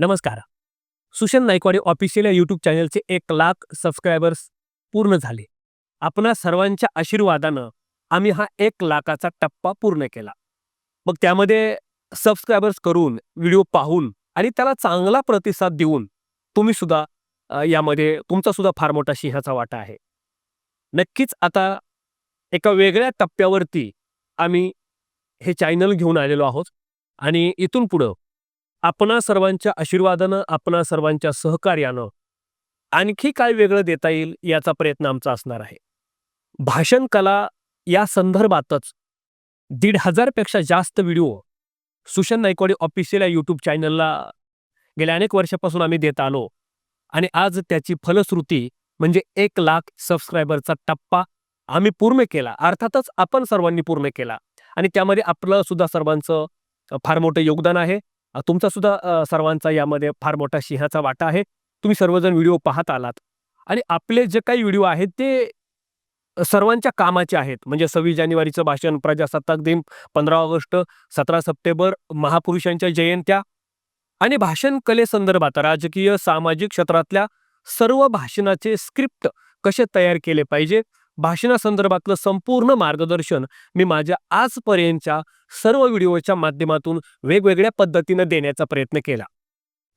नमस्कार. सुशन नायकवाडी ऑफिशियल या यूट्यूब चॅनलचे एक लाख सबस्क्रायबर्स पूर्ण झाले. आपणा सर्वांच्या आशीर्वादानं आम्ही हा एक लाखाचा टप्पा पूर्ण केला. मग त्यामध्ये सबस्क्रायबर्स करून व्हिडिओ पाहून आणि त्याला चांगला प्रतिसाद देऊन तुम्ही सुद्धा यामध्ये तुमचा सुद्धा फार मोठा सिंहाचा वाटा आहे. नक्कीच आता एका वेगळ्या टप्प्यावरती आम्ही हे चॅनल घेऊन आलेलो आहोत आणि इथून पुढं आपणा सर्वांच्या आशीर्वादानं आपणा सर्वांच्या सहकार्यानं आणखी काय वेगळं देता येईल याचा प्रयत्न आमचा असणार आहे. भाषण कला या संदर्भातच दीड हजारपेक्षा जास्त व्हिडिओ सुशन नायकवाडे ऑफिशियल या यूट्यूब चॅनलला गेल्या अनेक वर्षापासून आम्ही देत आलो आणि आज त्याची फलश्रुती म्हणजे एक लाख सबस्क्रायबरचा टप्पा आम्ही पूर्ण केला. अर्थातच आपण सर्वांनी पूर्ण केला आणि त्यामध्ये आपलं सुद्धा सर्वांचं फार मोठं योगदान आहे. तुमचा सुद्धा सर्वांचा यामध्ये फार मोठा सिंहाचा वाटा आहे. तुम्ही सर्वजण व्हिडिओ पाहत आलात. आणि आपले जे काही व्हिडिओ आहेत ते सर्वांच्या कामाचे आहेत. म्हणजे सव्वीस जानेवारीचं भाषण प्रजासत्ताक दिन पंधरा ऑगस्ट सतरा सप्टेंबर महापुरुषांच्या जयंत्या आणि भाषण कलेसंदर्भात राजकीय सामाजिक क्षेत्रातल्या सर्व भाषणाचे स्क्रिप्ट कसे तयार केले पाहिजे भाषणासंदर्भातलं संपूर्ण मार्गदर्शन मी माझ्या आजपर्यंतच्या सर्व व्हिडिओच्या माध्यमातून वेगवेगळ्या पद्धतीनं देण्याचा प्रयत्न केला.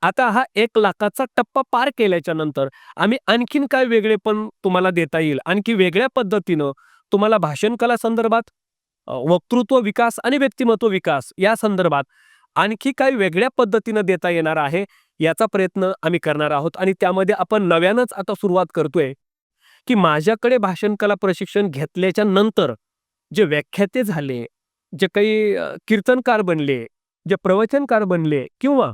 आता हा एक लाखाचा टप्पा पार केल्याच्यानंतर आम्ही आणखीन काय वेगळे पण तुम्हाला देता येईल? आणखी वेगळ्या पद्धतीनं तुम्हाला भाषण कला संदर्भात वक्तृत्व विकास आणि व्यक्तिमत्व विकास या संदर्भात आणखी काही वेगळ्या पद्धतीनं देता येणार आहे याचा प्रयत्न आम्ही करणार आहोत आणि त्यामध्ये आपण नव्यानंच आता सुरुवात करतोय. की माझ्याकडे भाषणकला प्रशिक्षण घेतल्याच्या नंतर जे व्याख्याते झाले जे काही कीर्तनकार बनले जे प्रवचनकार बनले किंवा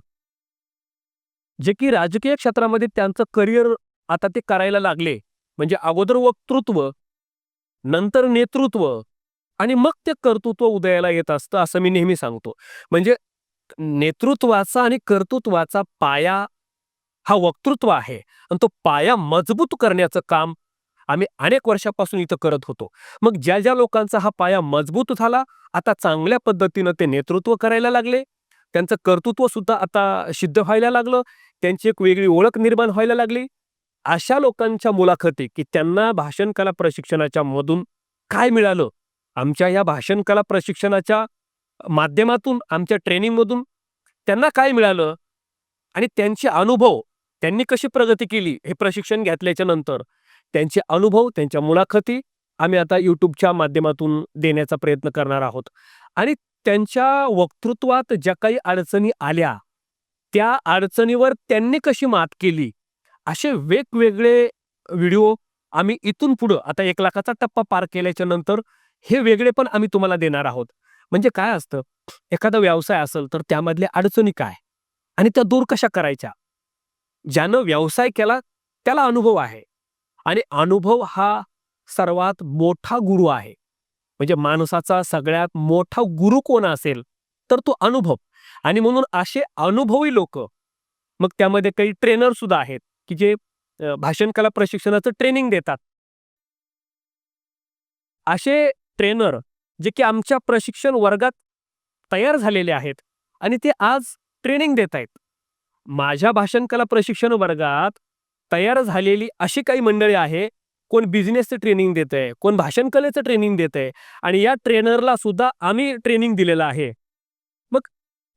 जे की राजकीय क्षेत्रामध्ये त्यांचं करिअर आता ते करायला लागले म्हणजे अगोदर वक्तृत्व नंतर नेतृत्व आणि मग ते कर्तृत्व उदयाला येत असतं असं मी नेहमी सांगतो. म्हणजे नेतृत्वाचा आणि कर्तृत्वाचा पाया हा वक्तृत्व आहे आणि तो पाया मजबूत करण्याचं काम आम्ही अनेक वर्षापासून इथं करत होतो. मग ज्या ज्या लोकांचा हा पाया मजबूत झाला आता चांगल्या पद्धतीनं ते नेतृत्व करायला लागले. त्यांचं कर्तृत्व सुद्धा आता सिद्ध व्हायला लागलं. त्यांची एक वेगळी ओळख निर्माण व्हायला लागली. अशा लोकांच्या मुलाखती की त्यांना भाषण कला प्रशिक्षणाच्या मधून काय मिळालं? आमच्या या भाषण कला प्रशिक्षणाच्या माध्यमातून आमच्या ट्रेनिंगमधून त्यांना काय मिळालं? आणि त्यांचे अनुभव त्यांनी कशी प्रगती केली हे प्रशिक्षण घेतल्याच्या नंतर? त्यांचे अनुभव त्यांच्या मुलाखती आम्ही आता यूट्यूबच्या माध्यमातून देण्याचा प्रयत्न करणार आहोत. आणि त्यांच्या वक्तृत्वात ज्या काही अडचणी आल्या त्या अडचणीवर त्यांनी कशी मात केली असे वेगवेगळे व्हिडिओ आम्ही इथून पुढं आता एक लाखाचा टप्पा पार केल्याच्यानंतर हे वेगळे पण आम्ही तुम्हाला देणार आहोत. म्हणजे काय असतं एखादा व्यवसाय असेल तर त्यामधल्या अडचणी काय आणि त्या दूर कशा करायच्या? ज्यानं व्यवसाय केला त्याला अनुभव आहे. आणि अनुभव हा सर्वात मोठा गुरु आहे. म्हणजे माणसाचा सगळ्यात मोठा गुरु कोण असेल तर तो अनुभव. आणि म्हणून असे अनुभवी लोक मग त्यामध्ये काही ट्रेनर सुद्धा आहेत की जे भाषणकला भाषण कला प्रशिक्षणाचं ट्रेनिंग देतात. असे ट्रेनर जे की आमच्या प्रशिक्षण वर्गात तयार झालेले आहेत आणि ते आज ट्रेनिंग देत आहेत. माझ्या भाषण कला प्रशिक्षण वर्गात तयार झालेली अशी काही मंडळी आहे कोण बिझनेसचं ट्रेनिंग देत आहे कोण भाषणकलेचं ट्रेनिंग देत आहे आणि या ट्रेनरला सुद्धा आम्ही ट्रेनिंग दिलेलं आहे. मग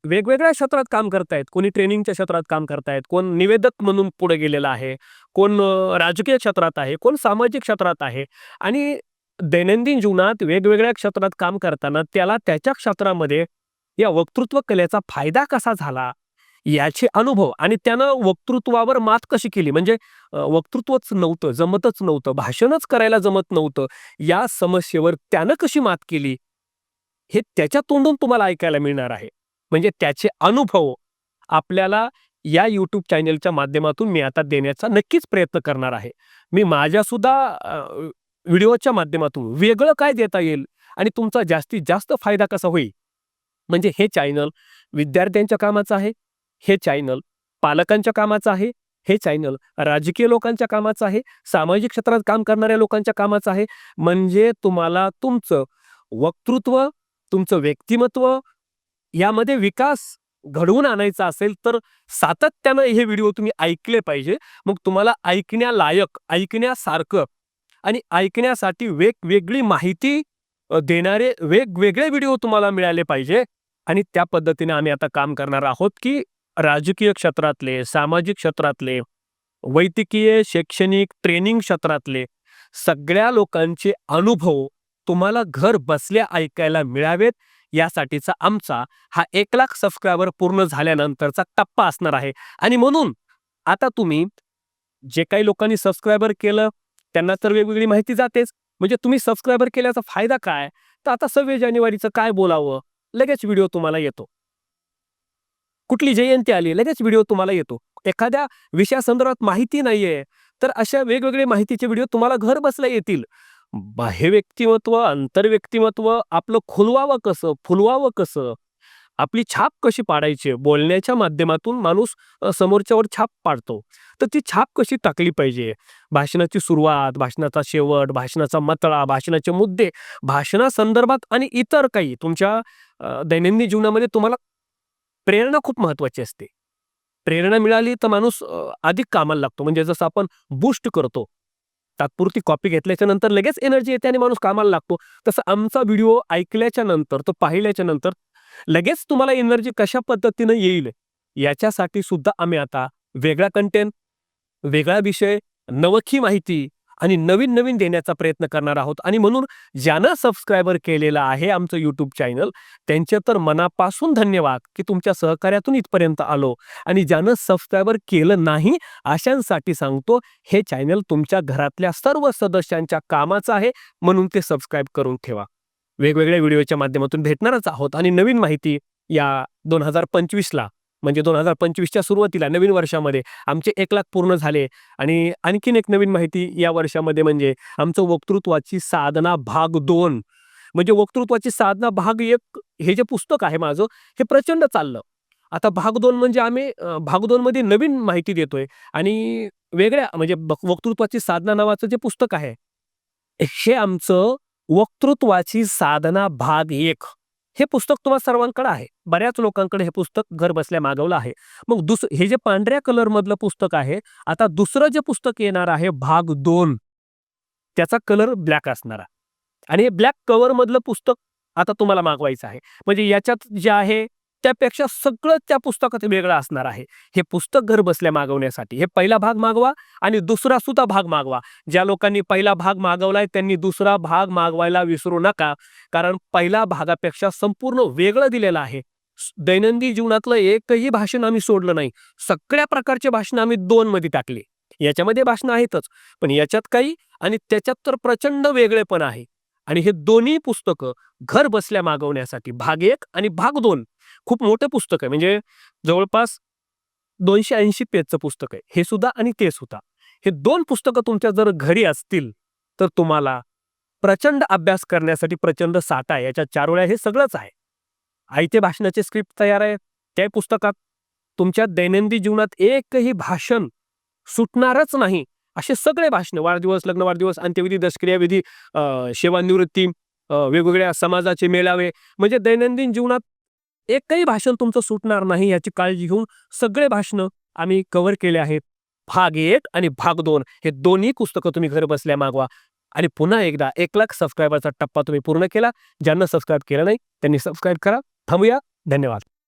वेगवेगळ्या क्षेत्रात काम करतायत कोणी ट्रेनिंगच्या क्षेत्रात काम करतायत कोण निवेदक म्हणून पुढे गेलेलं आहे कोण राजकीय क्षेत्रात आहे कोण सामाजिक क्षेत्रात आहे आणि दैनंदिन जीवनात वेगवेगळ्या क्षेत्रात काम करताना त्याला त्याच्या क्षेत्रामध्ये या वक्तृत्व कलेचा फायदा कसा झाला याचे अनुभव आणि त्यानं वक्तृत्वावर मात कशी केली? म्हणजे वक्तृत्वच नव्हतं जमतच नव्हतं भाषणच करायला जमत नव्हतं. या समस्येवर त्यानं कशी मात केली? हे त्याच्या तोंडून तुम्हाला ऐकायला मिळणार आहे. म्हणजे त्याचे अनुभव आपल्याला या यूट्यूब चॅनलच्या माध्यमातून मी आता देण्याचा नक्कीच प्रयत्न करणार आहे. मी माझ्यासुद्धा व्हिडिओच्या माध्यमातून वेगळं काय देता येईल आणि तुमचा जास्तीत जास्त फायदा कसा होईल? म्हणजे हे चॅनल विद्यार्थ्यांच्या कामाचं आहे हे चॅनल पालकांच्या कामाचं आहे हे चॅनल राजकीय लोकांच्या कामाचं आहे सामाजिक क्षेत्रात काम करणाऱ्या लोकांच्या कामाचं आहे. म्हणजे तुम्हाला तुमचं वक्तृत्व तुमचं व्यक्तिमत्व यामध्ये विकास घडवून आणायचा असेल तर सातत्यानं हे व्हिडिओ तुम्ही ऐकले पाहिजे. मग तुम्हाला ऐकण्यालायक ऐकण्यासारखं आणि ऐकण्यासाठी वेगवेगळी माहिती देणारे वेगवेगळे व्हिडिओ तुम्हाला मिळाले पाहिजे. आणि त्या पद्धतीने आम्ही आता काम करणार आहोत की राजकीय क्षेत्रातले सामाजिक क्षेत्रातले वैद्यकीय शैक्षणिक ट्रेनिंग क्षेत्रातले सगळ्या लोकांचे अनुभव तुम्हाला घर बसल्या ऐकायला मिळावेत यासाठीचा आमचा हा एक लाख सबस्क्रायबर पूर्ण झाल्यानंतरचा टप्पा असणार आहे. आणि म्हणून आता तुम्ही जे काही लोकांनी सबस्क्रायबर केलं त्यांना तर वेगवेगळी माहिती जातेच. म्हणजे तुम्ही सबस्क्रायबर केल्याचा फायदा काय? तर आता सव्वीस जानेवारीचं काय बोलावं? लगेच व्हिडिओ तुम्हाला येतो. कुठली जयंती आली लगेच व्हिडिओ तुम्हाला येतो. एखाद्या विषयासंदर्भात माहिती नाहीये तर अशा वेगवेगळे माहितीचे व्हिडिओ तुम्हाला घर बसल्या येतील. बाह्य व्यक्तिमत्व आंतरव्यक्तिमत्व आपलं खुलवावं कसं फुलवावं कसं आपली छाप कशी पाडायची बोलण्याच्या माध्यमातून माणूस समोरच्यावर छाप पाडतो. तर ती छाप कशी टाकली पाहिजे? भाषणाची सुरुवात भाषणाचा शेवट भाषणाचा मतळा भाषणाचे मुद्दे भाषणासंदर्भात आणि इतर काही तुमच्या दैनंदिन जीवनामध्ये तुम्हाला प्रेरणा खूप महत्वाची असते. प्रेरणा मिळाली तर माणूस अधिक कामाला लागतो. म्हणजे जसं आपण बूस्ट करतो तात्पुरती कॉपी घेतल्याच्या नंतर लगेच एनर्जी येते आणि माणूस कामाला लागतो. तसं आमचा व्हिडिओ ऐकल्याच्या नंतर तो पाहिल्याच्या नंतर लगेच तुम्हाला एनर्जी कशा पद्धतीनं येईल याच्यासाठी सुद्धा आम्ही आता वेगळा कंटेंट वेगळा विषय नवखी माहिती आणि नवीन नवीन देण्याचा प्रयत्न करणार आहोत. आणि म्हणून ज्यानं सबस्क्रायबर केलेलं आहे आमचं यूट्यूब चॅनल त्यांचे तर मनापासून धन्यवाद की तुमच्या सहकार्यातून इथपर्यंत आलो. आणि ज्यानं सबस्क्रायबर केलं नाही अशांसाठी सांगतो हे चॅनल तुमच्या घरातल्या सर्व सदस्यांच्या कामाचं आहे म्हणून ते सबस्क्राईब करून ठेवा. वेगवेगळ्या व्हिडिओच्या माध्यमातून भेटणारच आहोत. आणि नवीन माहिती या दोन हजार पंचवीसला म्हणजे दोन हजार पंचवीसच्या सुरुवातीला नवीन वर्षामध्ये आमचे एक लाख पूर्ण झाले. आणि आणखीन एक नवीन माहिती या वर्षामध्ये म्हणजे आमचं वक्तृत्वाची साधना भाग दोन. म्हणजे वक्तृत्वाची साधना भाग एक हे जे पुस्तक आहे माझं हे प्रचंड चाललं. आता भाग दोन म्हणजे आम्ही भाग दोन मध्ये नवीन माहिती देतोय. आणि वेगळ्या म्हणजे वक्तृत्वाची साधना नावाचं जे पुस्तक आहे हे आमचं वक्तृत्वाची साधना भाग एक. हे पुस्तक तुम्हाला सर्वांकडे आहे. बऱ्याच लोकांकडे हे पुस्तक घर बसल्या मागवलं आहे. मग दुस हे जे पांढऱ्या कलर मधलं पुस्तक आहे आता दुसरं जे पुस्तक येणार आहे भाग दोन त्याचा कलर ब्लॅक असणार आणि हे ब्लॅक कव्हर मधलं पुस्तक आता तुम्हाला मागवायचं आहे. म्हणजे याच्यात जे आहे त्यापेक्षा सगळं त्या पुस्तकात वेगळं असणार आहे. हे पुस्तक घर बसल्या मागवण्यासाठी. हे पहिला भाग मागवा आणि दुसरा सुद्धा भाग मागवा. ज्या लोकांनी पहिला भाग मागवलाय त्यांनी दुसरा भाग मागवायला विसरू नका. कारण पहिल्या भागापेक्षा संपूर्ण वेगळं दिलेलं आहे. दैनंदिन जीवनातलं एकही भाषण आम्ही सोडलं नाही. सगळ्या प्रकारचे भाषण आम्ही दोन मध्ये टाकले. याच्यामध्ये भाषणं आहेतच. पण याच्यात काही आणि त्याच्यात तर प्रचंड वेगळेपण आहे. आणि हे दोन्ही पुस्तकं घर बसल्या मागवण्यासाठी भाग एक आणि भाग दोन खूप मोठं पुस्तक आहे. म्हणजे जवळपास दोनशे ऐंशी पेजचं पुस्तक आहे. हे सुद्धा आणि ते सुद्धा. हे दोन पुस्तकं तुमच्या जर घरी असतील तर तुम्हाला प्रचंड अभ्यास करण्यासाठी प्रचंड साठा आहे. याच्या चारोळ्या हे सगळंच आहे. आयते भाषणाचे स्क्रिप्ट तयार आहे. त्या पुस्तकात तुमच्या दैनंदिन जीवनात एकही भाषण सुटणारच नाही. असे सगळे भाषण वाढदिवस लग्न वाढदिवस अंत्यविधी दशक्रियाविधी सेवानिवृत्ती वेगवेगळ्या समाजाचे मेळावे म्हणजे दैनंदिन जीवनात एकही भाषण तुमचं सुटणार नाही याची काळजी घेऊन सगळे भाषणं आम्ही कव्हर केले आहेत भाग एक आणि भाग दोन हे दोन्ही पुस्तकं तुम्ही घर बसल्या मागवा. आणि पुन्हा एकदा एक लाख सबस्क्रायबरचा टप्पा तुम्ही पूर्ण केला. ज्यांना सबस्क्राईब केला नाही त्यांनी सबस्क्राईब करा. थांबूया. धन्यवाद.